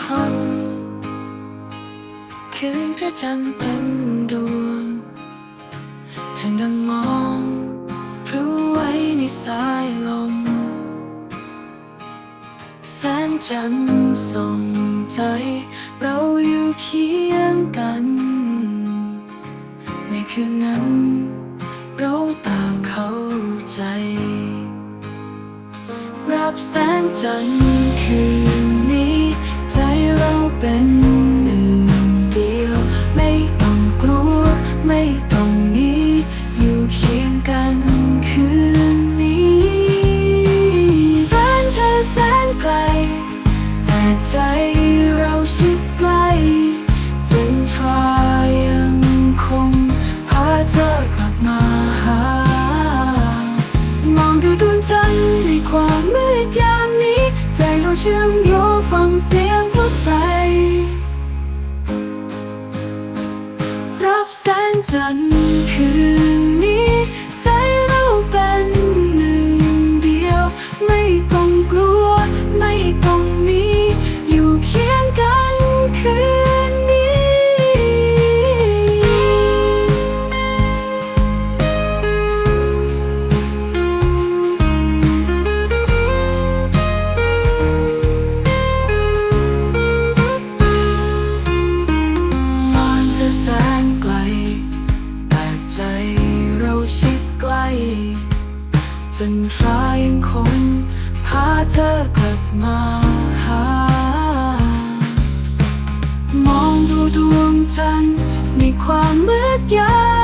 คลอนคืนพระจันทร์เป็นดวงเธอนั่งองพรูไว้ในสายลม แสงจันทร์ส่งใจ เราอยู่เคียงกัน ในคืนนั้น เราต่างเข้าใจ รับแสงจันทร์คือ ใจเราชิดใกล้จนทรายังคงพาเธอกลับมาหา มองดูดวงจันทร์ในความมืดยามนี้ ใจเราเชื่อมโยงฟังเสียงหัวใจ รับแสงจันทร์คืน จนทรายังคงพาเธอกลับมาหา มองดูดวงจันทร์ในความมืดยา